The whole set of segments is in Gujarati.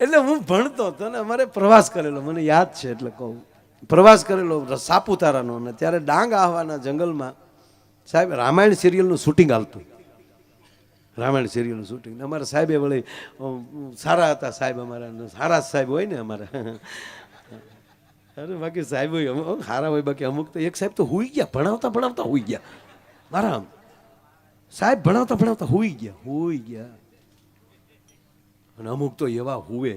એટલે હું ભણતો હતો ને અમારે પ્રવાસ કરેલો, મને યાદ છે એટલે કહું. પ્રવાસ કરેલો સાપુતારાનો ને ત્યારે ડાંગ આહવાના જંગલમાં સાહેબ રામાયણ સિરિયલનું શૂટિંગ હાલતું. રામાયણ સિરિયલનું શૂટિંગ. અમારા સાહેબે વળી સારા હતા સાહેબ અમારા સારા સાહેબ હોય ને અમારા. અરે બાકી સાહેબ હોય અમુક સારા હોય, બાકી અમુક તો એક સાહેબ તો હુઈ ગયા, ભણાવતા ભણાવતા હોઈ ગયા. મારા સાહેબ ભણાવતા ભણાવતા હોઈ ગયા હોઈ ગયા. અને અમુક તો એવા હુવે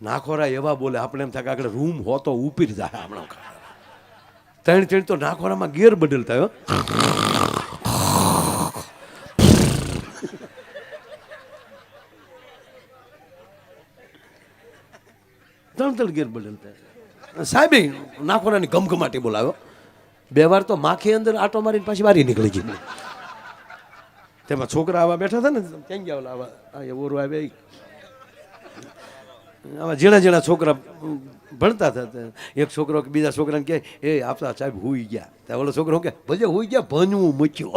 નાખોરા એવા બોલે, આપણે એમ થાય કે આગળ રૂમ હોતો ઉપીર જાય હમણાં ત્રણ ત્રણ તો નાખોરામાં ગેર બદલતા હો. ત્રણ ત્રણ ગેર બદલતા સાહેબે નાખોરાની ગમગમાટી બોલાવ્યો. બે વાર તો માખી અંદર આટો મારીને પાછી બારી નીકળી ગઈ. તેમાં છોકરા આવા બેઠા હતા ને, ક્યાં ગયા આવા? આ ઓરો આવે આવા ઝીણા ઝીણા છોકરા ભણતા હતા એક છોકરો કે બીજા છોકરાને કહે, એ આપતા સાહેબ હુઈ ગયા. ત્યાં ઓલો છોકરો કે ભજે હુઈ ગયા, ભણવું મૂક્યું.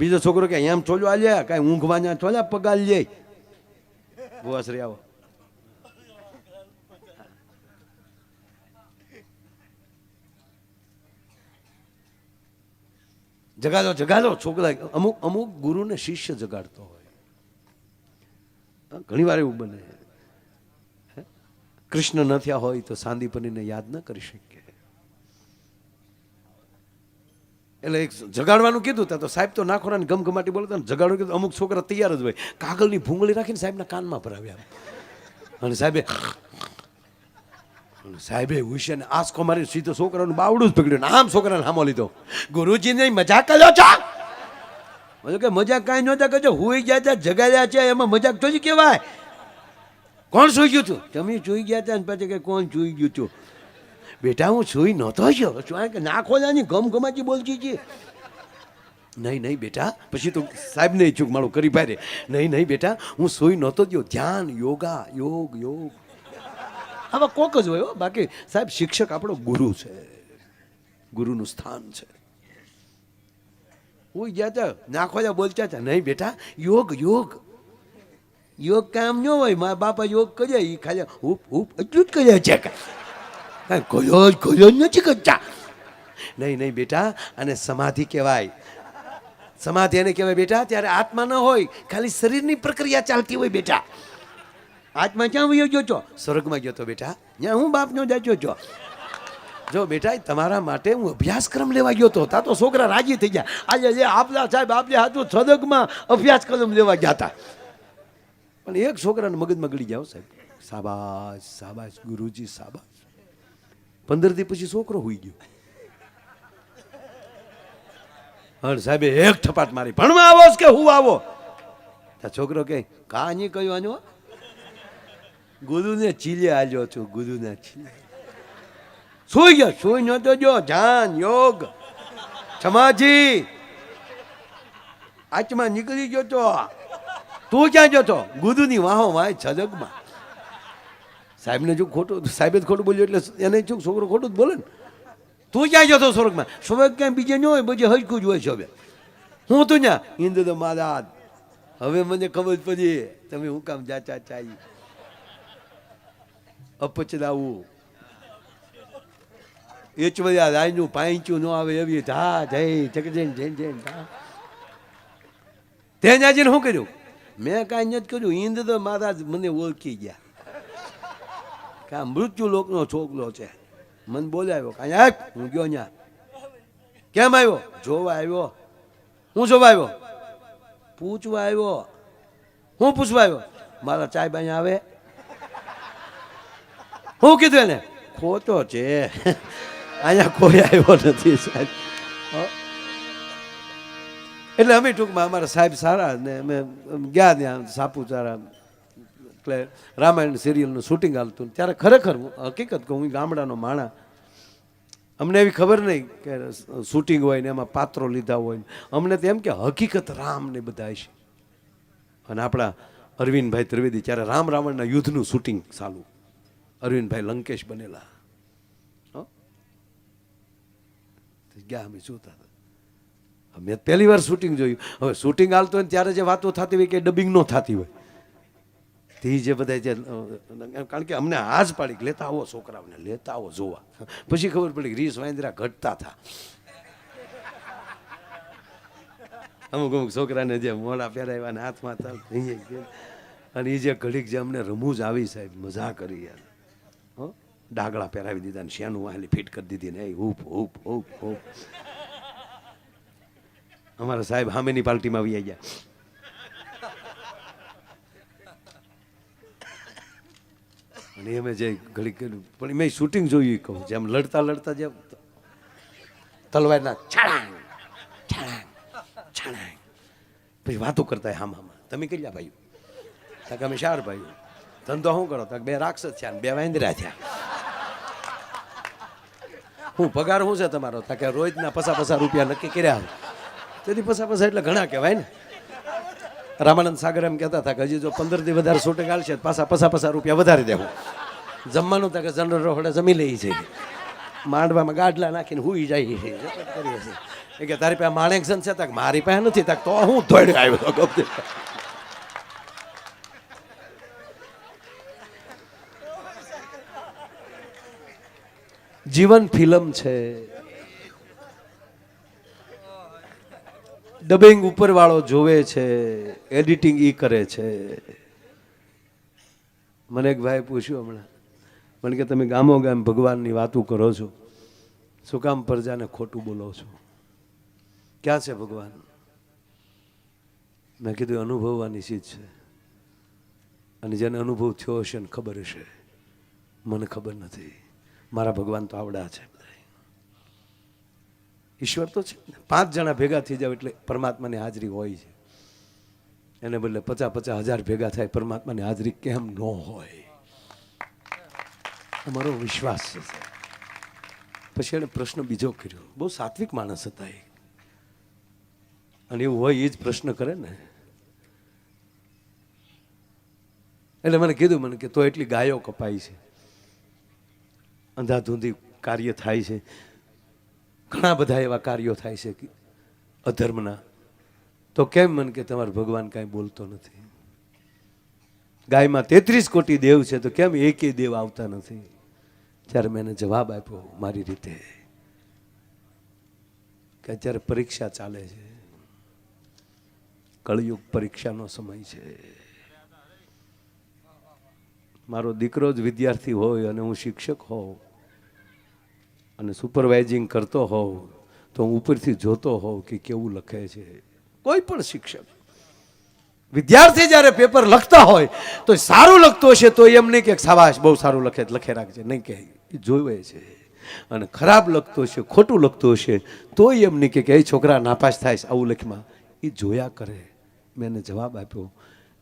બીજો છોકરો કે એમ છોજો આ લે કાંઈ ઊંઘવા ચોલ્યા પગાર લે. ભુવાશ્રી આવો. જગાડો જગાડો, છોકરા. અમુક અમુક ગુરુને શિષ્ય જગાડતો હોય. ઘણી વાર એવું બને? કૃષ્ણ ન થયા હોય તો સાંદીપનીને યાદ ન કરી શકીએ. એટલે એક જગાડવાનું કીધું તા તો સાહેબ તો નાખોના ને ગમગમાટી બોલતા ને, જગાડવાનું કીધું, અમુક છોકરા તૈયાર જ હોય. કાગળની ભૂંગળી રાખીને સાહેબના કાનમાં ભરાવ્યા. અને સાહેબે સાહેબે હુશે ને આસકો મારી સીધો છોકરાનું બાવડું જ પકડ્યું આમ છોકરાને હામો લીધો. ગુરુજીને મજાક કર્યો છો? મેં કે મજાક કાંઈ નહોતા કરજો હુઈ ગયા ત્યાં, જગાડ્યા છે, એમાં મજાક થોડી કહેવાય. કોણ સુઈ ગયું તું? તમે સૂઈ ગયા હતા પછી કે કોણ સૂઈ ગયું હતું બેટા, હું સુઈ નહોતો ગયો. શું કે નાખો જાની ગમ ગમાજી બોલતી છે નહીં નહીં બેટા, પછી તો સાહેબ નહીં ચૂક મારું કરી ભાઈ નહીં નહીં બેટા, હું સુઈ નહોતો ગયો. ધ્યાન, યોગા, યોગ યોગ. આવા કોક જ હોય બાકી સાહેબ, શિક્ષક આપણો ગુરુ છે. ગુરુનું સ્થાન છે. હું ગયા હતા નાખો જા, બોલતા હતા નહીં બેટા, યોગ યોગ. યોગ કામ ન હોય, મારા બાપા યોગ કર્યા એ ખાલી હુપ હુપ એટલું જ કર્યા છે કાંઈ. કયો જ કયો જ નથી કરતા. નહીં નહીં બેટા અને સમાધિ કહેવાય. સમાધિ એને કહેવાય બેટા, ત્યારે આત્મા ન હોય, ખાલી શરીરની પ્રક્રિયા ચાલતી હોય બેટા. આત્મા ક્યાં વયો ગયો છો? સ્વર્ગમાં ગયો તો બેટા. ત્યાં હું બાપનો જાચ્યો છો? જો બેટા તમારા માટે હું અભ્યાસક્રમ લેવા ગયો તો તા તો છોકરા રાજી થઈ ગયા. આજે જે આપલા સાહેબ આપલે હાથું સદગમાં અભ્યાસક્રમ લેવા ગયા હતા. પણ એક છોકરાને મગજમાં ગળી જાઓ સાહેબ. સાબાશ સાબાશ, ગુરુજી, સાબાશ. પંદર દી પછી છોકરો હોઈ ગયો. હણ સાહેબે એક થપાટ મારી. ભણવા આવો કે હું આવો? છોકરો કે કા કયો આનો ગુરુને ચીલે આલ્યો છું ગુરુને ચીલે. સુઈ ગયો સુઈ નતો જો, ધ્યાન, યોગ, સમાધિ. આચમાં નીકળી ગયો તો. તું ક્યાં ગયો ગુરુની વાહો વાય છજગમાં સાહેબને જો ખોટું, સાહેબે ખોટું બોલ્યું એટલે એને શું, છોકરો ખોટું જ બોલે ને? તું ક્યાં જતો સ્વર્ગમાં? સ્વર્ગ ક્યાંય બીજે ન હોય બીજે હજકું જ હોય છે હવે. હું તું ત્યાં હિન્દુ તો મહારાજ. હવે મને ખબર પડી. તમે હું કામ જાચા ચાઈ? અપચરાવું. એચવર્યા રાયનું પાંચું ન આવે એવી ધા જય જગજન જૈન જૈન ધા. તે જાજીને શું કર્યું? મેં કાંઈ નથી કર્યું. ઈંદ તો મહારાજ મને ઓળખી ગયા. કે મૃત્યુ લોકનો છોકરો છે. મને બોલાવ્યો. કાંઈ હું ગયો ત્યાં કેમ આવ્યો? જોવા આવ્યો. હું જોવા આવ્યો? પૂછવા આવ્યો. હું પૂછવા આવ્યો? મારા ચાય બાઈ આવે. હું કીધું એને? ખોટો છે. અહીંયા કોઈ આવ્યો નથી, સાહેબ. એટલે અમે ટૂંકમાં અમારા સાહેબ સારા ને અમે ગયા ત્યાં સાપુતારા, એટલે રામાયણ સિરિયલનું શૂટિંગ હાલતું ત્યારે ખરેખર હકીકત કહું, હું ગામડાનો માણા અમને એવી ખબર નહીં કે શૂટિંગ હોય ને એમાં પાત્રો લીધા હોય ને. અમને તો એમ કે હકીકત રામ ને બધા છે અને આપણા અરવિંદભાઈ ત્રિવેદી ત્યારે રામ રાવણના યુદ્ધનું શૂટિંગ ચાલુ. અરવિંદભાઈ લંકેશ બનેલા. ગયા અમે જોતા હતા. મેં પહેલી વાર શૂટિંગ જોયું. હવે શૂટિંગ હાલતું હોય ત્યારે જે વાતો થતી હોય કે ડબિંગ ન થતી હોય. તે જે બધા જે કારણ કે અમને હાજ પાડી લેતા આવો છોકરાઓને, લેતા આવો જોવા. પછી ખબર પડી રીસ વાંદરા ઘટતા હતા. અમુક અમુક છોકરાને જે મોડા પહેરાવ્યા હાથમાં અહીંયા અને એ જે ઘડીક જે અમને રમૂજ આવી સાહેબ, મજા કરી યાર. હો? ડાગલા પહેરાવી દીધા ને શેનું વાલી ફિટ કરી દીધી ને હૂપ હૂપ હૂપ હૂપ. અમારા સાહેબ સામેની પાર્ટીમાં આવી ગયા. અને અમે જે ઘડીક પણ મેં શૂટિંગ જોયું કહું, જેમ લડતા લડતા જેમ તલવારના છાળાંગ છાળાંગ છાળાંગ પછી વાતો કરતા હામ હામ. તમે કેટલા ભાઈ તક અમે ચાર ભાઈઓ. ધંધો શું કરો? તો બે રાક્ષસ થયા બે વાંદરા થયા. હું પગાર શું છે તમારો? તકે રોજના પસા પસા રૂપિયા નક્કી કર્યા તેથી પસા પસા એટલે ઘણા કહેવાય ને. રામાનંદ સાગર એમ કહેતા હતા કે હજી જો પંદરથી વધારે શૂટિંગ હાલશે તો પાછા પસા પસા રૂપિયા વધારે દેવું. જમવાનું તકે જનરલ રોહડે જમી લઈ છે. માંડવામાં ગાડલા નાખીને હુઈ જાય છે. એ કે તારી પાસે માણેક જન છે? તક મારી પાસે નથી. તક તો હું દોડ્યો આવ્યો તો જીવન ફિલ્મ છે. ડબિંગ ઉપરવાળો જોવે છે, એડિટિંગ ઈ કરે છે. મને એક ભાઈ પૂછ્યું હમણાં. મને કે તમે ગામો ગામ ભગવાનની વાતો કરો છો. શું કામ પ્રજાને ખોટું બોલો છો? ક્યાં છે ભગવાન? મેં કીધું અનુભવવાની ચીજ છે. અને જેને અનુભવ થયો હશે ને ખબર હશે. મને ખબર નથી. મારા ભગવાન તો આવડા છે ઈશ્વર તો છે પાંચ જણા ભેગા થઈ જાવ એટલે પરમાત્માની હાજરી હોય છે. એને બદલે પચાસ પચાસ હજાર ભેગા થાય પરમાત્માની હાજરી કેમ ન હોય? અમારો વિશ્વાસ છે પછી એણે પ્રશ્ન બીજો કર્યો. બહુ સાત્વિક માણસ હતા એ. અને એવું હોય એ જ પ્રશ્ન કરે ને. એટલે મને કીધું મને કે તો એટલી ગાયો કપાય છે. અંધાધૂંધી કાર્ય થાય છે. ઘણા બધા એવા કાર્યો થાય છે અધર્મના. તો કેમ મને કે તમારો ભગવાન કાંઈ બોલતો નથી? ગાયમાં તેત્રીસ કોટી દેવ છે, તો કેમ એકેય દેવ આવતા નથી? ત્યારે મેં એને જવાબ આપ્યો, મારી રીતે. કે અત્યારે પરીક્ષા ચાલે છે. કળયુગ પરીક્ષાનો સમય છે. મારો દીકરો જ વિદ્યાર્થી હોય અને હું શિક્ષક હોઉં અને સુપરવાઇઝિંગ કરતો હોઉં, તો હું ઉપરથી જોતો હોઉં કે કેવું લખે છે. કોઈ પણ શિક્ષક. વિદ્યાર્થી જ્યારે પેપર લખતા હોય, તો સારું લખતો હશે, તો એમ નહીં કે સાવાશ બહુ સારું લખે લખે રાખજે. નહીં કે, એ જોવે છે. અને ખરાબ લખતો હશે, ખોટું લખતો હશે, તો એમ નહીં કે એ છોકરા નાપાસ થાય આવું લખમાં. એ જોયા કરે. મેં એને જવાબ આપ્યો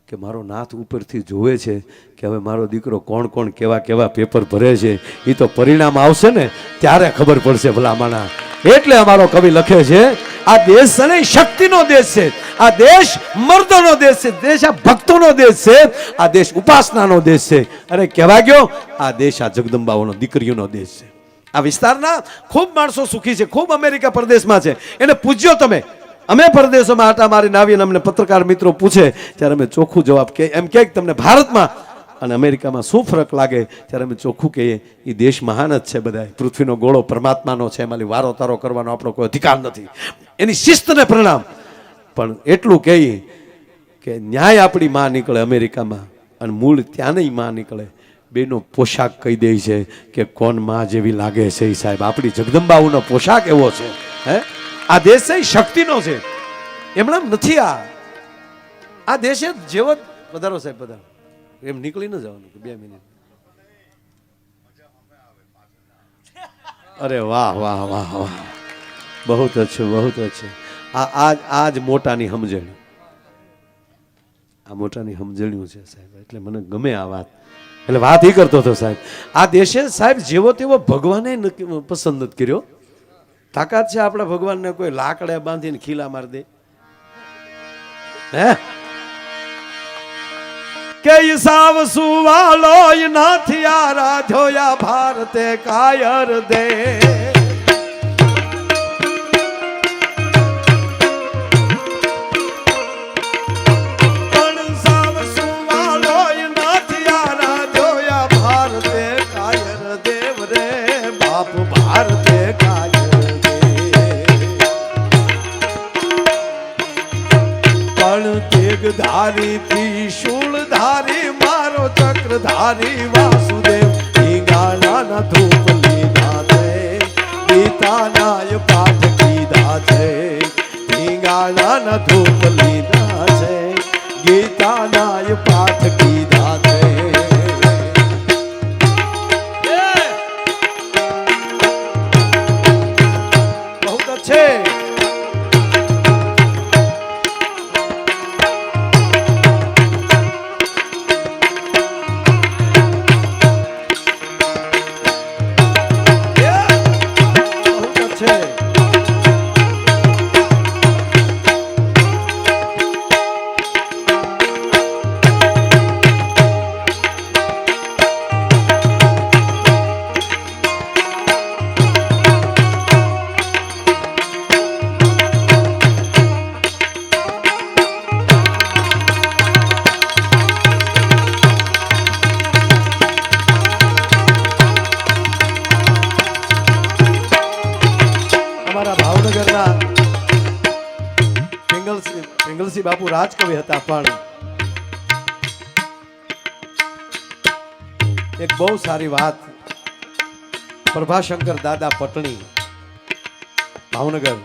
કે મારો નાથ ઉપરથી જોવે છે કે હવે મારો દીકરો કોણ કોણ કેવા કેવા પેપર ભરે છે એ તો પરિણામ આવશે ને ત્યારે ખબર પડશે ભલામાણા. એટલે અમારો કવિ લખે છે, આ દેશ અને શક્તિનો દેશ છે, આ દેશ મર્દોનો દેશ છે, દેશ આ ભક્તોનો દેશ છે, આ દેશ ઉપાસનાનો દેશ છે. અરે કહેવા ગયો, આ દેશ આ જગદંબાઓનો, દીકરીઓનો દેશ છે. આ વિસ્તારના ખૂબ માણસો સુખી છે, ખૂબ અમેરિકા પ્રદેશમાં છે. એને પૂછ્યો તમે. અમે પરદેશોમાં આટા મારીને આવીને અમને પત્રકાર મિત્રો પૂછે, ત્યારે અમે ચોખ્ખું જવાબ કે, એમ કે તમને ભારતમાં અને અમેરિકામાં શું ફરક લાગે? ત્યારે અમે ચોખ્ખું કહીએ એ દેશ મહાન જ છે બધા પૃથ્વીનો ગોળો પરમાત્માનો છે, એમાં વારો તારો કરવાનો આપણો કોઈ અધિકાર નથી. એની શિસ્તને પ્રણામ. પણ એટલું કહીએ કે ન્યાય આપણી માં નીકળે અમેરિકામાં અને મૂળ ત્યાંની માં નીકળે. બેનો પોશાક કહી દે છે કે કોણમાં જેવી લાગે છે એ સાહેબ. આપણી જગદંબાઓનો પોશાક એવો છે, હે? આ દેશ છે શક્તિનો છે. એમણે નથી આ. આ દેશે જેવો પધારો સાહેબ પધારો એમ નીકળી ન જવાનું કે બે મિનિટ. અરે વાહ વાહ વાહ વાહ. બહુ અચ્છું બહુ અચ્છું આ આજ આજ મોટાની સમજણી આ મોટાની સમજણ્યું છે સાહેબ, એટલે મને ગમે આ વાત. એટલે વાત એ કરતો હતો સાહેબ. આ દેશે સાહેબ જેવો તેવો ભગવાને પસંદ નથી કર્યો. તાકાત છે આપણા ભગવાનને કોઈ લાકડે બાંધીને ખીલા મારી દે? હે? કે સાવ સુવાલો નાથી આરાધ્યોયા ભારતે કાયર દે? પણ તેગ ધારી ત્રિશૂળ ધારી મારો ચક્રધારી વાસુદેવ હિંગાણાના ધૂપ લીધા છે ગીતાનાય પાઠ કીધા છે. હિંગાણાના ધૂપ લીધા છે ગીતાનાય પાઠ એક બહુ સારી વાત. પ્રભાશંકર દાદા પટણી, ભાવનગર,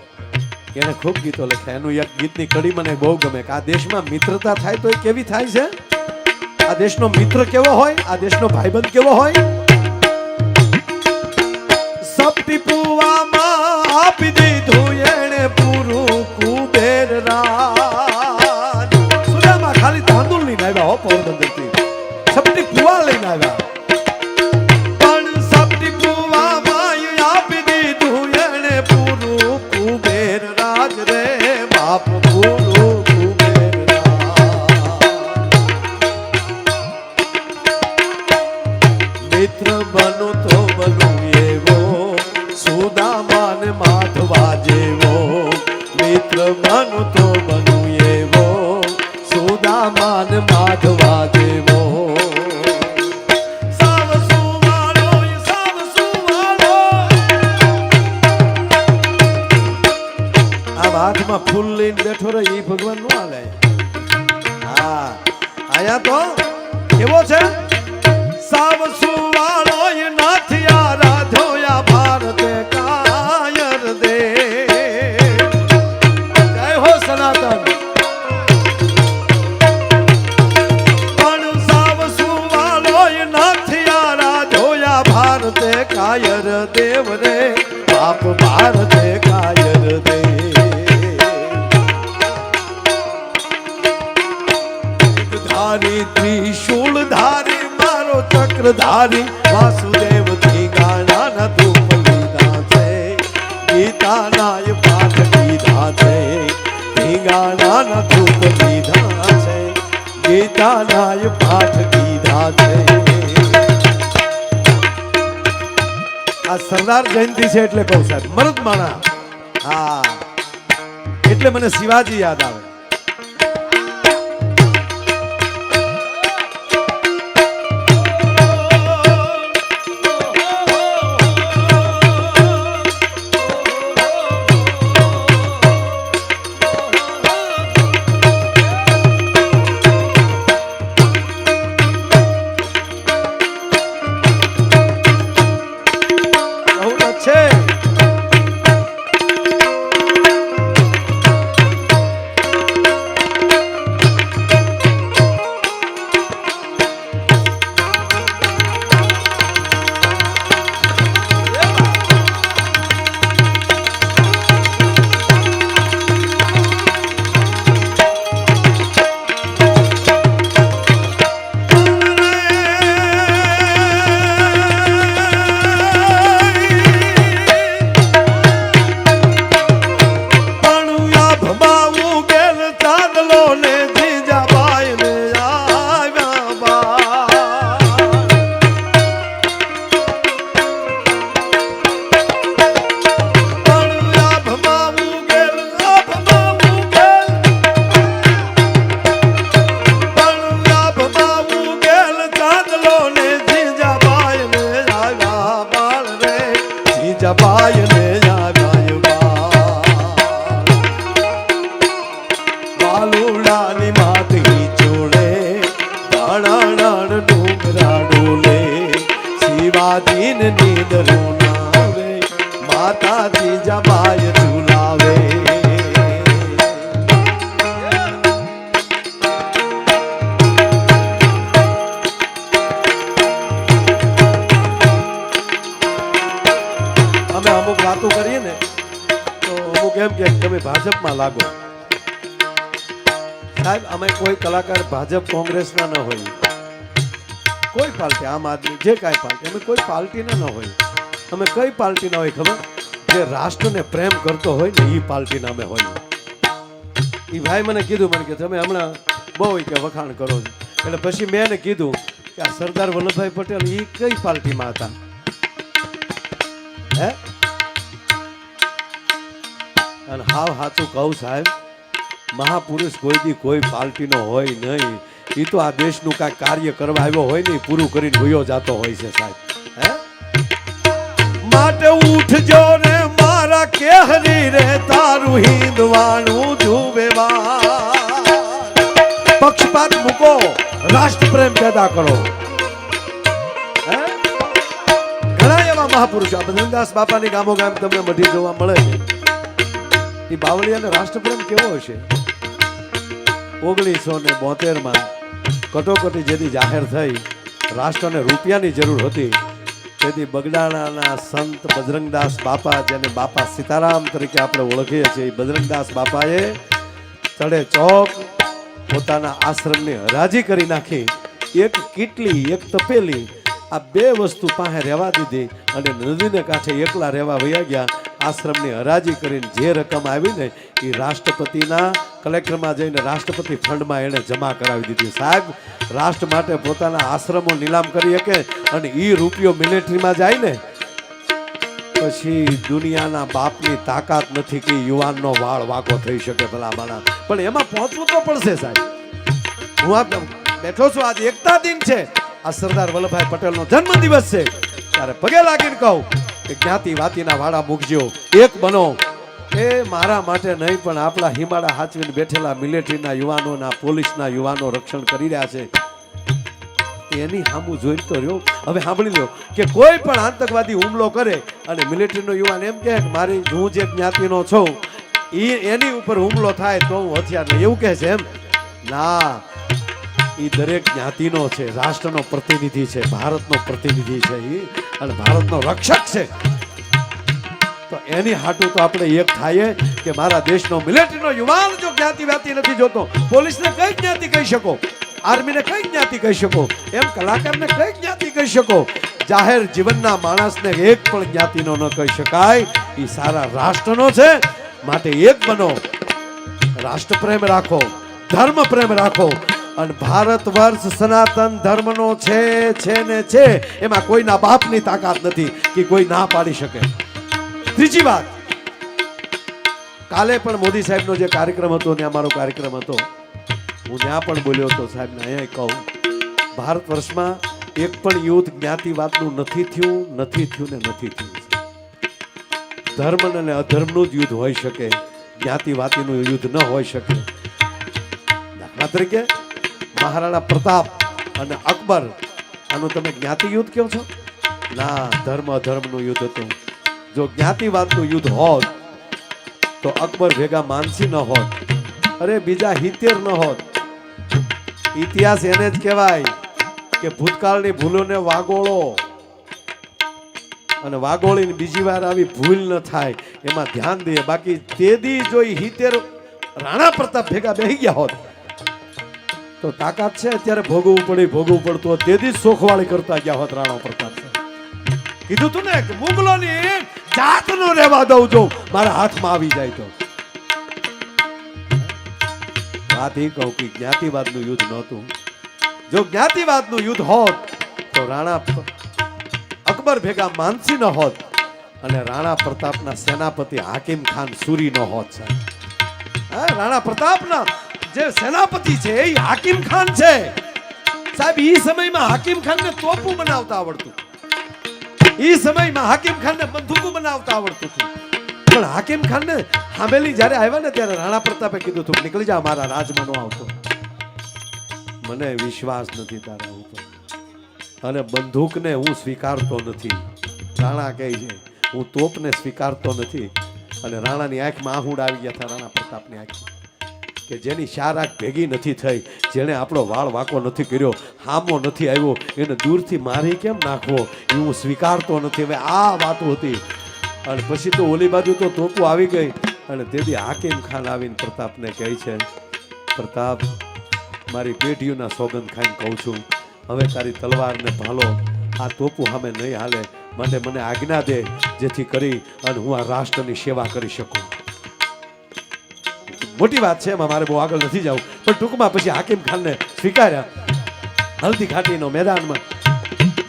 એને ખૂબ ગીતો લખ્યા. એનું એક ગીતની કડી મને બહુ ગમે કે આ દેશમાં મિત્રતા થાય તો એ કેવી થાય છે? આ દેશનો મિત્ર કેવો હોય? આ દેશનો ભાઈબંધ કેવો હોય? મિત્ર બનો તો બનો એવો, સુદામાન માધવા જેવો હાથમાં ફૂલ લઈને બેઠો રહે એ ભગવાન વાસુદેવથી ગાણા ધૂપ લીધા છે ગીતાનાય પાઠ કીધા છે ધીંગાણા ધૂપ લીધા છે ગીતાનાય પાઠ કીધા છે આ સરદાર જયંતિ છે એટલે કહું સાહેબ મરદ માણા હા એટલે મને શિવાજી યાદ આવે જપાય ને યાદાય બાલુડાની માતી જોડે દાણા ડુંગરા ડોલે શિવાજીને નીંદર લાગો. સાહેબ, અમે કોઈ કલાકાર ભાજપ કોંગ્રેસના ન હોય કોઈ પાર્ટી, આમ આદમી, જે કાંઈ પાર્ટી, અમે કોઈ પાર્ટીના ન હોય અમે કઈ પાર્ટીના હોય ખબર? જે રાષ્ટ્રને પ્રેમ કરતો હોય ને એ પાર્ટીના અમે હોય એ ભાઈ મને કીધું, મને કે તમે હમણાં બહુ કે વખાણ કરો છો. એટલે પછી મેં એને કીધું કે આ સરદાર વલ્લભભાઈ પટેલ એ કઈ પાર્ટીમાં હતા? હે? અને હાવ સાચું કહું સાહેબ, મહાપુરુષ કોઈ દી કોઈ પાર્ટીનો હોય નહીં. એ તો આ દેશનું કાંઈ કાર્ય કરવા આવ્યો હોય ને પૂરું કરીને ભૂયો જતો હોય છે સાહેબ. હે? માટે ઉઠજો ને મારા કેહરી રે, તારું હિંદવાણું જુવેવા પક્ષપાત મૂકો, રાષ્ટ્રપ્રેમ પેદા કરો. ઘણા એવા મહાપુરુષો આ બજરંગદાસ બાપાની ગામો ગામ તમને મઢી જોવા મળે છે. એ બાવળિયાનો રાષ્ટ્રપ્રેમ કેવો હશે? ઓગણીસો ને બોતેરમાં કટોકટી જેથી જાહેર થઈ, રાષ્ટ્રને રૂપિયાની જરૂર હતી, તેથી બગડાણાના સંત બજરંગદાસ બાપા, જેને બાપા સીતારામ તરીકે આપણે ઓળખીએ છીએ બજરંગદાસ બાપાએ ચડે ચોક પોતાના આશ્રમની હરાજી કરી નાખી. એક કીટલી, એક તપેલી, આ બે વસ્તુ પાસે રહેવા દીધી અને નદીને કાંઠે એકલા રહેવા વયા ગયા. આશ્રમની હરાજી કરીને જે રકમ આવી ને એ રાષ્ટ્રપતિના કલેક્ટરમાં જઈને રાષ્ટ્રપતિ ફંડમાં એણે જમા કરાવી દીધી. સાહેબ, રાષ્ટ્ર માટે પોતાના આશ્રમો નીલામ કરી શકે અને એ રૂપિયો મિલિટરીમાં જાય ને, પછી દુનિયાના બાપની તાકાત નથી કે યુવાનનો વાળ વાંકો થઈ શકે ભલા માણા પણ એમાં પહોંચવું તો પડશે સાહેબ. હું આ બેઠો છું, આજે એકતા દિન છે. આ સરદાર વલ્લભભાઈ પટેલનો જન્મ દિવસ છે. ત્યારે પગે લાગીને કહું કે જ્ઞાતિ વાતીના વાડા મૂકજો એક બનો. એ મારા માટે નહીં, પણ આપણા હિમાડા હાચવીને બેઠેલા મિલિટરીના યુવાનોના પોલીસના યુવાનો રક્ષણ કરી રહ્યા છે. એની સામું જોઈ તો રહ્યો. હવે સાંભળી લો કે કોઈ પણ આતંકવાદી હુમલો કરે અને મિલિટરીનો યુવાન એમ કહે મારી હું જે જ્ઞાતિનો છું એ એની ઉપર હુમલો થાય તો હું હથિયાર એવું કહે છે એમ? ના એ દરેક જ્ઞાતિનો છે, રાષ્ટ્રનો પ્રતિનિધિ છે, ભારતનો પ્રતિનિધિ છે એ અને ભારતનો રક્ષક છે. તો એની હાટું તો આપણે એક થાય કે મારા દેશનો મિલિટરીનો યુવાન જો જ્ઞાતિ વ્યાતિ નથી જોતો, પોલીસને કઈ જ્ઞાતિ કહી શકો? આર્મીને કઈ જ્ઞાતિ કહી શકો? એમ કલાકારને કઈ જ્ઞાતિ કહી શકો? જાહેર જીવનના માણસને એક પણ જ્ઞાતિનો ન કહી શકાય. એ સારા રાષ્ટ્રનો છે. માટે એક બનો. રાષ્ટ્રપ્રેમ રાખો. ધર્મ પ્રેમ રાખો. અને ભારત વર્ષ સનાતન ધર્મનો છે છે ને છે, એમાં કોઈના બાપની તાકાત નથી કે કોઈ ના પાડી શકે. ત્રીજી વાત, કાલે પણ મોદી સાહેબનો જે કાર્યક્રમ હતો ને અમારો કાર્યક્રમ હતો, હું ત્યાં પણ બોલ્યો હતો સાહેબને અહીંયા કહું, ભારત વર્ષમાં એક પણ યુદ્ધ જ્ઞાતિવાદનું નથી થયું નથી થયું ને નથી થયું ધર્મ અને અધર્મનું જ યુદ્ધ હોઈ શકે, જ્ઞાતિવાદીનું યુદ્ધ ન હોઈ શકે. દાખલા તરીકે મહારાણા પ્રતાપ અને અકબર, આનું તમે જ્ઞાતિ યુદ્ધ કહો છો? ના, ધર્મ અધર્મનું યુદ્ધ હતું. જો જ્ઞાતિવાદનું યુદ્ધ હોત, તો અકબર ભેગા માનસી ન હોત. અરે, બીજા હિતેર ન હોત. ઇતિહાસ એને જ કહેવાય કે ભૂતકાળની ભૂલોને વાગોળો અને વાગોળીને બીજી વાર આવી ભૂલ ન થાય, એમાં ધ્યાન દઈએ. બાકી તેદી જો ઈ હિતેર રાણા પ્રતાપ ભેગા બેહી ગયા હોત તો તાકાત છે, અત્યારે ભોગવવું પડે, ભોગવવું પડતું તેદી સોખવાળી કરતા ગયા હોત રાણા પ્રતાપ કીધું તું ને, કે મુગલોની જાતનો રહેવા દઉં જો મારા હાથમાં આવી જાય તો. વાત એ કહું કે જ્ઞાતિવાદનું યુદ્ધ નહોતું. જો જ્ઞાતિવાદનું યુદ્ધ હોત, તો રાણા અકબર ભેગા માનસી ન હોત અને રાણા પ્રતાપના સેનાપતિ હાકિમ ખાન સુરી ન હોત, સાહેબ. રાણા પ્રતાપના જે સેનાપતિ છે, એ હાકીમ ખાન છે. સાહેબ એ સમયમાં હાકીમ ખાનને તોપું બનાવતા આવડતું. એ સમયમાં હાકીમ ખાનને બંદૂકો બનાવતા આવડતું હતું. પણ હાકીમ ખાન ને હામેલી જ્યારે આવ્યા ને ત્યારે રાણા પ્રતાપે કીધું તું નીકળી જા, મારા રાજમાં આવતો. મને વિશ્વાસ નથી તારા ઉપર. અને બંદૂકને હું સ્વીકારતો નથી. રાણા કહે છે, હું તોપને સ્વીકારતો નથી. અને રાણાની આંખમાં આહુડ આવી ગયા હતા, રાણા પ્રતાપની આંખ. કે જેની આંખ ભેગી નથી થઈ, જેણે આપણો વાળ વાંકો નથી કર્યો, હામો નથી આવ્યો, એને દૂરથી મારી કેમ નાખવો? એ હું સ્વીકારતો નથી. હવે આ વાતો હતી. અને પછી તો ઓલી બાજુ તો તોપો આવી ગઈ. અને તેથી હાકીમ ખાન આવીને પ્રતાપને કહે છે, પ્રતાપ, મારી પેઢીઓના સોગંદ ખાઈને કહું છું. હવે તારી તલવારને ભાલો. આ તોપું સામે નહીં હાલે. માટે મને આજ્ઞા દે, જેથી કરી અને હું આ રાષ્ટ્રની સેવા કરી શકું. મોટી વાત છે, એમાં મારે બહુ આગળ નથી જવું. પણ ટૂંકમાં પછી હાકીમ ખાનને સ્વીકાર્યા. હલ્દી ઘાટીનો મેદાનમાં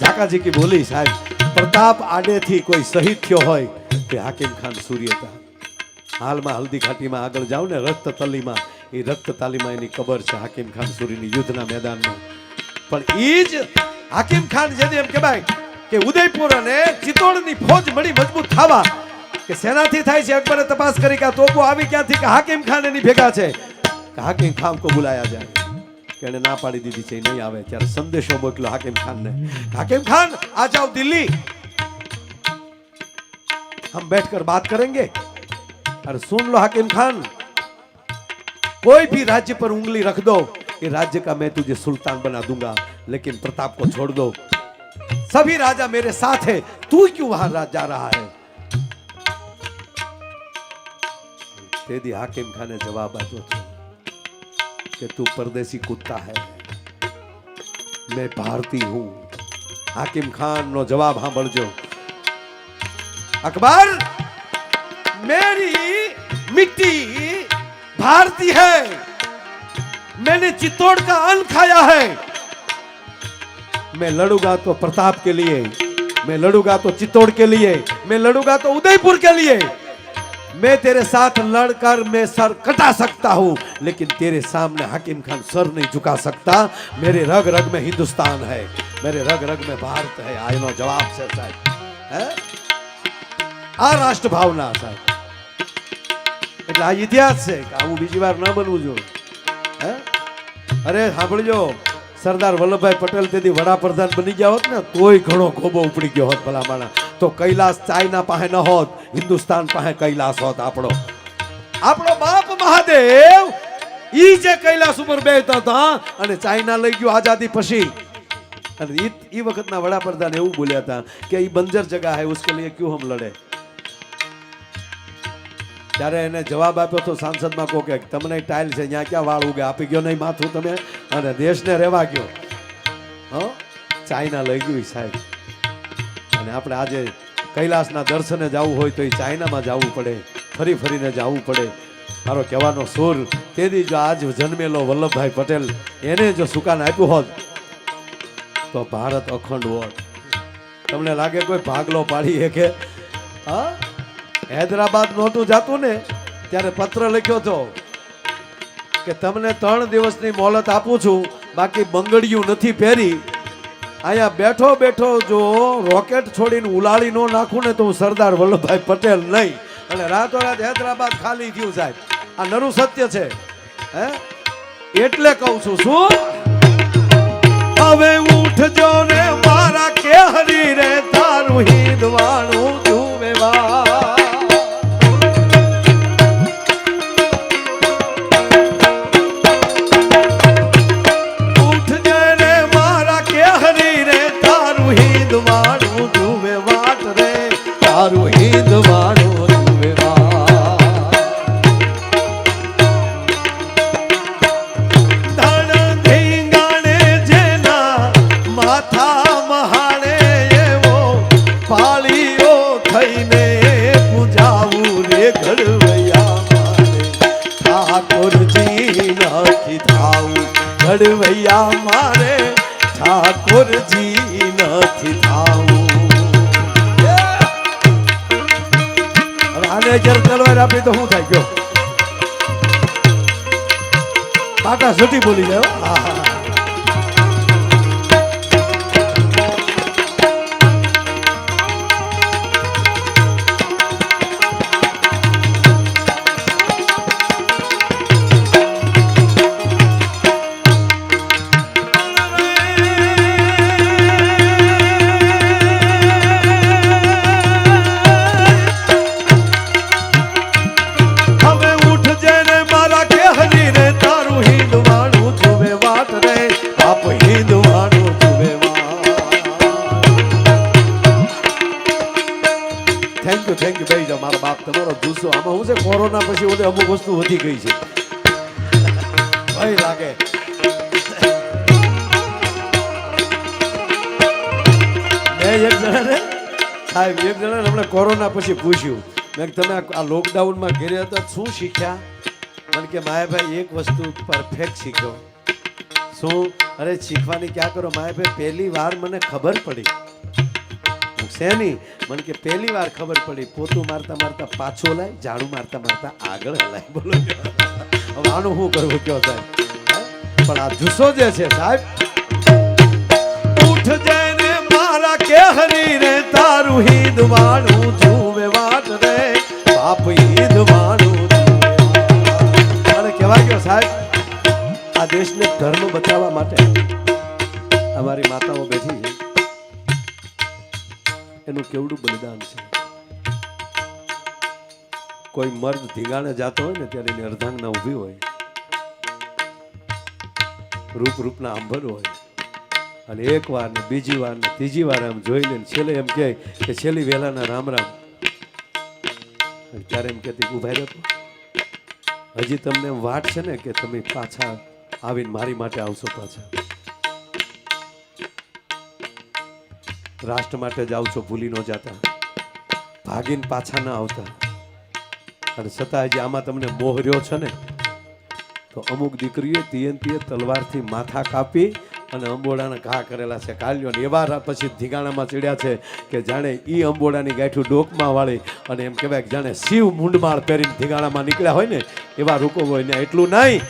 ઝાકાઝીકી બોલી, સાહેબ, પ્રતાપ આડેથી કોઈ શહીદ થયો હોય તે હાકીમ ખાન સૂર્ય હતા હાલમાં હલ્દી ઘાટીમાં આગળ જાઓ ને રક્ત તલીમાં એ રક્ત તાલીમાં એની કબર છે હાકીમ ખાન સુરીની યુદ્ધના મેદાનમાં. પણ એ જ હાકીમ ખાન જેને એમ કહેવાય કે ઉદયપુર અને ચિત્તોડની ફોજ મળી મજબૂત થવા કે સેનાથી થાય છે અકબરે તપાસ કરી કે આ તોપો આવી ક્યાંથી કે હાકીમ ખાન એની ભેગા છે કે હાકીમ ખાન કો બુલાયા જાય કે એને ના પાડી દીધી છે એ નહીં આવે ત્યારે સંદેશો મોકલ્યો હાકીમ ખાનને હાકીમ ખાન આ જાઓ દિલ્હી हम बैठकर बात करेंगे अरे सुन लो हाकिम खान कोई भी राज्य पर उंगली रख दो ये राज्य का मैं तुझे सुल्तान बना दूंगा लेकिन प्रताप को छोड़ दो सभी राजा मेरे साथ है तू क्यों वहां रा- जा रहा है તેથી હાકીમ जवाब જવાબ कि तू परदेसी कुत्ता है। मैं भारती हूँ। हाकिम खान नो जवाब हाँ बढ़ जो अकबर, मेरी मिट्टी भारती है। मैंने चित्तौड़ का अन्न खाया है। मैं लड़ूँगा तो प्रताप के लिए, मैं लड़ूँगा तो चित्तौड़ के लिए, मैं लड़ूँगा तो उदयपुर के लिए। मैं तेरे साथ लड़कर मैं सर कटा सकता हूं लेकिन तेरे सामने हाकिम खान सर नहीं झुका सकता मेरे रग रग में हिंदुस्तान है मेरे रग रग में भारत है आयनो जवाब से साहब है આ રાષ્ટ્ર ભાવના સાહેબ એટલે આ ઇતિહાસ છે કે આવું બીજી વાર ન બનવું જોઈએ હે અરે સાંભળજો સરદાર વલ્લભભાઈ પટેલ તેથી વડાપ્રધાન બની ગયા હોત ને, તોય ઘણો ખોબો ઉપડી ગયો હોત ભલા માણા તો કૈલાસ ચાઇના પાસે ન હોત, હિન્દુસ્તાન પાસે કૈલાસ હોત આપણો. આપણો બાપ મહાદેવ ઈ જે કૈલાસ ઉપર બેઠા હતા અને ચાઇના લઈ ગયો આઝાદી પછી. અને એ વખતના વડાપ્રધાન એવું બોલ્યા હતા કે એ બંજર જગા હે, ઉસકે લીએ ક્યુ હમ લડે? ત્યારે એને જવાબ આપ્યો તો સાંસદમાં કહો કે, તમને ટાઇલ છે ત્યાં ક્યાં વાળ ઉગે? આપી ગયો નહીં માથું તમે? અને દેશને રહેવા ગયો. હો? ચાઇના લઈ ગયું સાહેબ. અને આપણે આજે કૈલાસના દર્શને જવું હોય તો એ ચાઇનામાં જવું પડે. ફરી ફરીને જવું પડે. મારો કહેવાનો સુર તેથી જો આજ જન્મેલો વલ્લભભાઈ પટેલ, એને જો સુકાન આપ્યું હોત, તો ભારત અખંડ હોત. તમને લાગે કોઈ ભાગલો પાડી કે હા? હૈદરાબાદ નહોતું જાતું ને? ત્યારે પત્ર લખ્યો હતો કે તમને ત્રણ દિવસની મોહલત આપું છું, બાકી બંગડિયું નથી પહેરી. અહીંયા બેઠો બેઠો જો રોકેટ છોડીને ઉલાળી નો નાખું ને તો હું સરદાર વલ્લભભાઈ પટેલ નહીં. અને રાતોરાત હૈદરાબાદ ખાલી થયું સાહેબ. આ નરું સત્ય છે. હે? એટલે કહું છું, શું? તલવાર આપી તો શું થાય ગયો પાટા સુધી બોલી હા, હા, હા. અમુક વસ્તુ વધી ગઈ છે. ભય લાગે. મેં એક જણાને? સાહેબ, એક જણાને હમણાં કોરોના પછી પૂછ્યું. મેં તમે આ લોકડાઉનમાં ઘેરે હતા, શું શીખ્યા? મને કે, માયાભાઈ, એક વસ્તુ પરફેક્ટ શીખ્યો. શું? અરે, શીખવાની ક્યાં કરો? માયાભાઈ, પહેલી વાર મને ખબર પડી. હું નહીં. મને કે પહેલી વાર ખબર પડી, પોતું મારતા મારતા પાછો લાય, ઝાડુ મારતા મારતા આગળ હલાય બોલો હવે આનું શું કરવું કયો સાહેબ? પણ આ જુસ્સો જે છે સાહેબ ઉઠ જઈને મારા કે હરી રે, તારું હિંદ વાળું જુવે વાત રે, બાપ હિંદ વાળું કેવા ગયો સાહેબ, આ દેશને ધર્મ બચાવવા માટે અમારી માતાઓ બેઠી છે. એનું કેવડું બલિદાન છે? કોઈ મર્દ ધીંગાણે જાતો હોય ને ત્યારે એની અર્ધાંગના ઊભી હોય. રૂપ રૂપના આંભર હોય. અને એક વાર ને બીજી વાર ને ત્રીજી વાર આમ જોઈ લે છેલ્લે એમ કહે કે છેલ્લી વહેલાના રામ રામ. ત્યારે એમ કહેતી, ઊભા રહેતો હજી તમને વાત છે ને કે તમે પાછા આવીને મારી માટે આવશો પાછા? રાષ્ટ્ર માટે જ આવશો ભૂલી ન જાતા. ભાગીને પાછા ના આવતા. અને છતાં જે આમાં તમને મોહ રહ્યો છે ને, તો અમુક દીકરીએ તીયંતીએ તલવારથી માથા કાપી અને અંબોડાના ઘા કરેલા છે. કાલ્યો એવા પછી ધીગાણામાં ચડ્યા છે કે જાણે એ અંબોડાની ગાંઠું ડોકમાં વાળી અને એમ કહેવાય કે જાણે શિવ મૂંડમાળ પહેરીને ધીગાણામાં નીકળ્યા હોય ને, એવા રૂકો હોય ને, એટલું નહીં.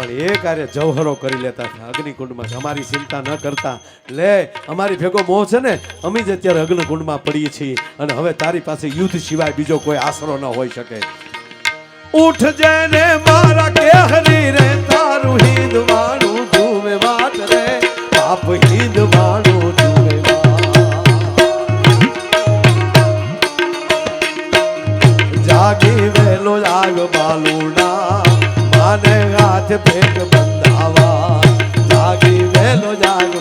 પણ એ કાર્ય જવહરો કરી લેતા હતા અગ્નિકુંડમાં અમારી ચિંતા ન કરતા. લે, અમારી ભેગો મોહ છે ને, અમે જ અત્યારે અગ્નિકુંડમાં પડીએ છીએ. અને હવે તારી પાસે યુદ્ધ સિવાય બીજો કોઈ આશરો ન હોઈ શકે. ઉઠ જેને મારા કે હરી રે, તારું હિંદ વાળું ધૂમે વાત રે. બાપ હિંદ વાળું ધૂમે જાગી વેલો જાગ બાલુડા. હાથ ભેટ બંધાવા. લાગી વેલો જાગ